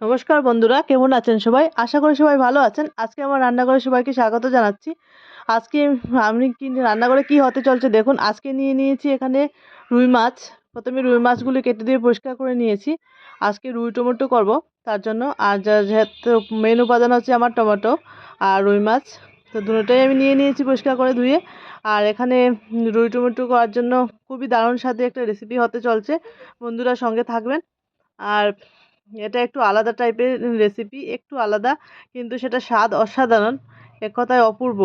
নমস্কার বন্ধুরা, কেমন আছেন সবাই? আশা করি সবাই ভালো আছেন। আজকে আমার রান্নাঘরে সবাইকে স্বাগত জানাচ্ছি। আজকে আমি কি রান্নাঘরে কি হতে চলছে দেখুন, আজকে নিয়ে নিয়েছি এখানে রুই মাছ। প্রথমে রুই মাছগুলি কেটে দিয়ে পরিষ্কার করে নিয়েছি। আজকে রুই টমেটো করব, তার জন্য। আর যা যেহেতু মেন উপাদান হচ্ছে আমার টমেটো আর রুই মাছ, তো দুটোটাই আমি নিয়ে নিয়েছি পরিষ্কার করে ধুয়ে। আর এখানে রুই টমেটো করার জন্য খুবই দারুণ স্বাদে একটা রেসিপি হতে চলছে। বন্ধুরা সঙ্গে থাকবেন। আর এটা একটু আলাদা টাইপের রেসিপি একটু আলাদা, কিন্তু সেটা স্বাদ অসাধারণ এক কথায় অপূর্ব।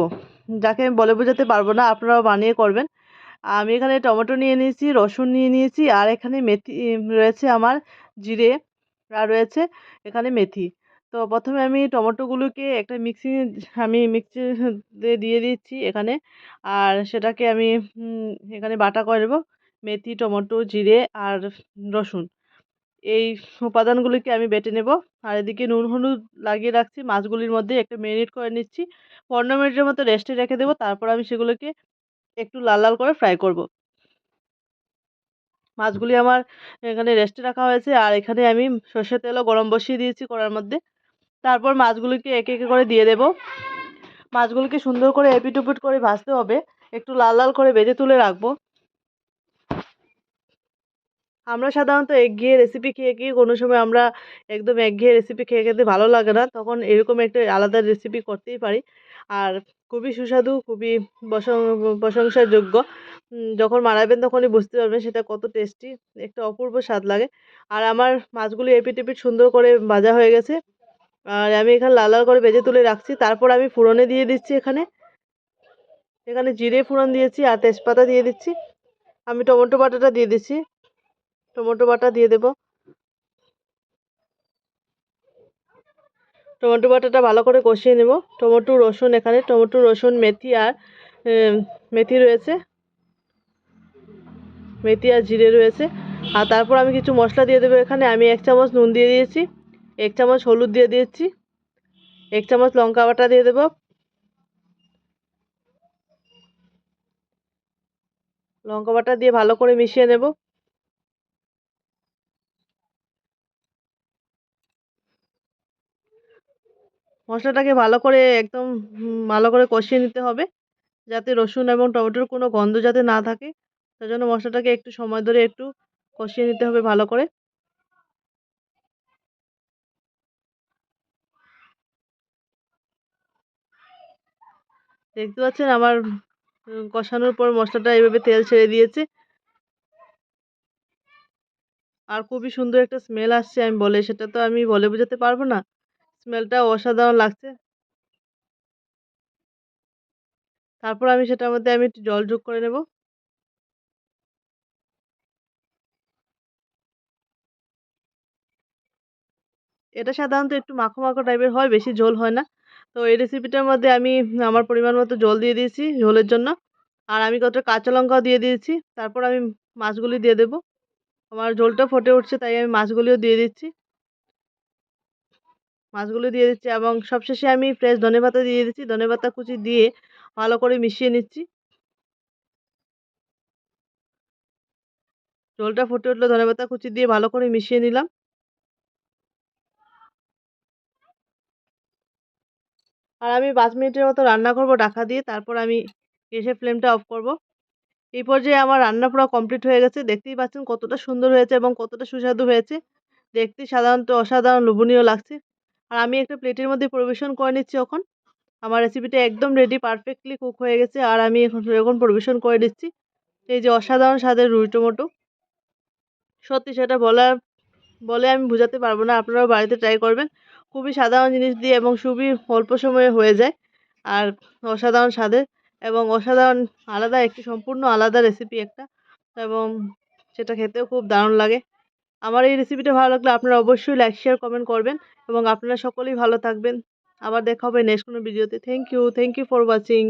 যাকে আমি বলে বোঝাতে পারব না, আপনারাও বানিয়ে করবেন। আমি এখানে টমেটো নিয়ে নিয়েছি, রসুন নিয়ে নিয়েছি, আর এখানে মেথি রয়েছে আমার জিরে, আর রয়েছে এখানে মেথি। তো প্রথমে আমি টমেটোগুলোকে একটা মিক্সি আমি মিক্সিতে দিয়ে দিচ্ছি এখানে, আর সেটাকে আমি এখানে বাটা করে নেব, মেথি, টমেটো, জিরে, আর রসুন। এই উপাদানগুলিকে আমি বেটে নেব। আর এদিকে নুন, হলুদ লাগিয়ে রাখছি। মাছগুলির মধ্যে একটু মেরিনেট করে নিচ্ছি। পনেরো মিনিটের মতো রেস্টে রেখে দেবো। তারপর আমি সেগুলোকে একটু লাল লাল করে ফ্রাই করব। মাছগুলি আমার এখানে রেস্টে রাখা হয়েছে। আর এখানে আমি সর্ষের তেলও গরম বসিয়ে দিয়েছি কড়ার মধ্যে। তারপর মাছগুলিকে একে একে করে দিয়ে দেব। মাছগুলিকে সুন্দর করে এপিট উপিট করে ভাজতে হবে। একটু লাল লাল করে বেজে তুলে রাখব। আমরা সাধারণত একঘেয়ে রেসিপি খেয়ে খেয়ে কোনো সময় আমরা একদম একঘেয়ে রেসিপি খেয়ে খেতে ভালো লাগে না। তখন এরকম একটা আলাদা রেসিপি করতেই পারি। আর খুবই সুস্বাদু, খুবই প্রশংসার যোগ্য যখন মারাবেন তখনই বুঝতে পারবেন সেটা কত টেস্টি একটা অপূর্ব স্বাদ লাগে। আর আমার মাছগুলি এপিট এপিট সুন্দর করে ভাজা হয়ে গেছে। আর আমি এখানে লাল লাল করে ভেজে তুলে রাখছি। তারপর আমি ফোড়নে দিয়ে দিচ্ছি এখানে। এখানে জিরে ফোড়ন দিয়েছি আর তেজপাতা দিয়ে দিচ্ছি। আমি টমেটো বাটাটা দিয়ে দিচ্ছি। টমেটো বাটা দিয়ে দেব। টমেটো বাটাটা ভালো করে কষিয়ে নেব। টমেটো, রসুন এখানে, টমেটো, রসুন, মেথি আর মেথি রয়েছে। মেথি আর জিরে রয়েছে। আর তারপর আমি কিছু মশলা দিয়ে দেবো এখানে। আমি এক চামচ নুন দিয়ে দিয়েছি, এক চামচ হলুদ দিয়ে দিয়েছি, এক চামচ লঙ্কা বাটা দিয়ে দেবো। লঙ্কা বাটা দিয়ে ভালো করে মিশিয়ে নেব। মশলাটাকে ভালো করে একদম ভালো করে কষিয়ে নিতে হবে। যাতে রসুন এবং টমেটোর কোনো গন্ধ যাতে না থাকে তার জন্য মশলাটাকে একটু সময় ধরে একটু কষিয়ে নিতে হবে ভালো করে। দেখতে পাচ্ছেন আমার কষানোর পর মশলাটা এইভাবে তেল ছেড়ে দিয়েছে। আর খুবই সুন্দর একটা স্মেল আসছে, আমি বলে, সেটা তো আমি বলে বোঝাতে পারব না। স্মেলটা অসাধারণ লাগছে। তারপর আমি সেটার মধ্যে আমি একটু জল যোগ করে নেব। এটা সাধারণত একটু মাখো মাখো টাইপের হয়, বেশি ঝোল হয় না। তো এই রেসিপিটার মধ্যে আমি আমার পরিমাণ মতো জল দিয়ে দিয়েছি ঝোলের জন্য। আর আমি কত কাঁচা লঙ্কাও দিয়ে দিয়েছি। তারপর আমি মাছগুলি দিয়ে দেব। আমার ঝোলটা ফুটে উঠছে, তাই আমি মাছগুলিও দিয়ে দিচ্ছি। মাছগুলো দিয়ে দিচ্ছি এবং সবশেষে আমি ফ্রেশ ধনেপাতা দিয়ে দিচ্ছি। ধনেপাতা কুচি দিয়ে ভালো করে মিশিয়ে নিচ্ছি। ঝোলটা ফুটে উঠল ধনেপাতা কুচি দিয়ে ভালো করে মিশিয়ে নিলাম। আর আমি পাঁচ মিনিটের মতো রান্না করব ঢাকা দিয়ে, তারপর আমি গ্যাসের ফ্লেমটা অফ করব। এই পর্যায়ে আমার রান্না পুরো কমপ্লিট হয়ে গেছে। দেখতেই পাচ্ছেন কতটা সুন্দর হয়েছে এবং কতটা সুস্বাদু হয়েছে। দেখতে সাধারণত অসাধারণ, লোভনীয় লাগছে। আর আমি একটা প্লেটের মধ্যে পরিবেশন করে নিচ্ছি এখন। আমার রেসিপিটা একদম রেডি পারফেক্টলি কুক হয়ে গেছে আর আমি এখন এখন পরিবেশন করে দিচ্ছি এই যে অসাধারণ স্বাদের রুই টমেটো। সত্যি সেটা বলার বলে আমি বোঝাতে পারব না, আপনারাও বাড়িতে ট্রাই করবেন। খুবই সাধারণ জিনিস দিয়ে এবং খুবই অল্প সময়ে হয়ে যায়। আর অসাধারণ স্বাদের এবং অসাধারণ আলাদা একটি সম্পূর্ণ আলাদা রেসিপি একটা এবং সেটা খেতেও খুব দারুণ লাগে। আমার এই রেসিপিটা ভালো লাগলে আপনারা অবশ্যই লাইক শেয়ার কমেন্ট করবেন এবং আপনারা সকলেই ভালো থাকবেন। আবার দেখা হবে নেক্সট কোনো ভিডিওতে thank you thank you for watching